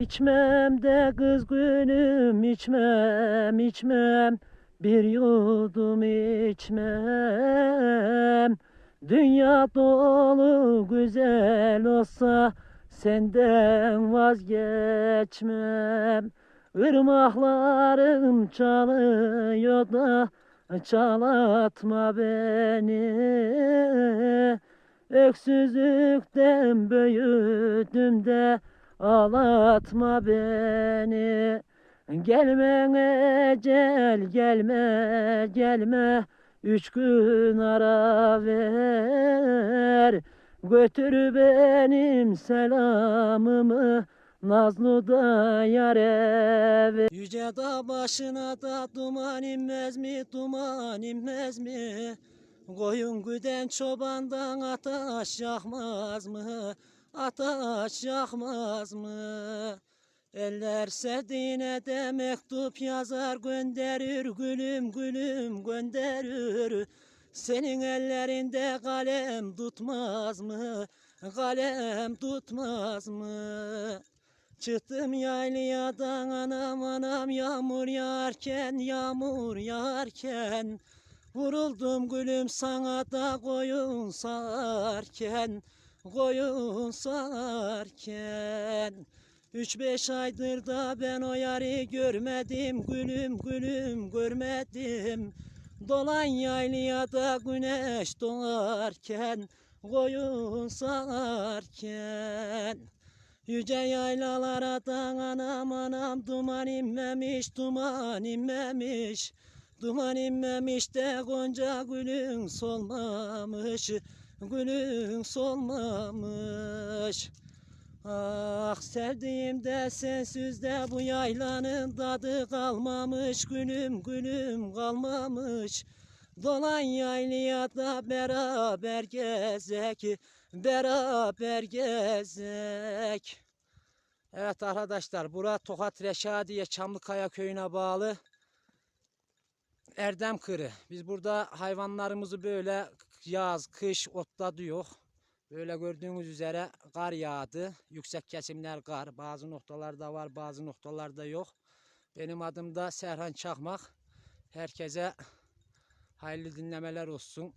İçmem de kız günüm içmem içmem. Bir yudum içmem. Dünya dolu güzel olsa senden vazgeçmem. Irmaklarım çalıyor da çalatma beni. Öksüzlükten büyüdüm de ağlatma beni. Gelme ecel gelme gelme. Üç gün ara ver. Götür benim selamımı. Nazlı da yare ver Yüce dağ başına da duman inmez mi duman inmez mi? Koyun güden çobandan ateş yakmaz mı? Ateş yakmaz mı? Eller sevdiğine de mektup yazar gönderir gülüm gülüm gönderir Senin ellerinde kalem tutmaz mı? Kalem tutmaz mı? Çıktım yayladan anam anam yağmur yağarken yağmur yağarken Vuruldum gülüm sana da koyun sarken Koyun sarken. Üç beş aydır da ben o yarı görmedim Gülüm gülüm görmedim. Dolan yaylaya da güneş doğarken Koyun sarken. Yüce yaylalara da anam anam Duman inmemiş duman inmemiş. Duman inmemiş de gonca gülün solmamış Gülün solmamış. Ah sevdiğim de sensiz de bu yaylanın tadı kalmamış. Gülüm gülüm kalmamış. Dolan yaylaya da beraber gezek Beraber gezek. Evet arkadaşlar bura Tokat Reşadiye Çamlıkaya köyüne bağlı Erdem Kırı. Biz burada hayvanlarımızı böyle yaz, kış otlatıyor. Böyle gördüğünüz üzere kar yağdı. Yüksek kesimler kar. Bazı noktalarda var, bazı noktalarda yok. Benim adım da Serhan Çakmak. Herkese hayırlı dinlemeler olsun.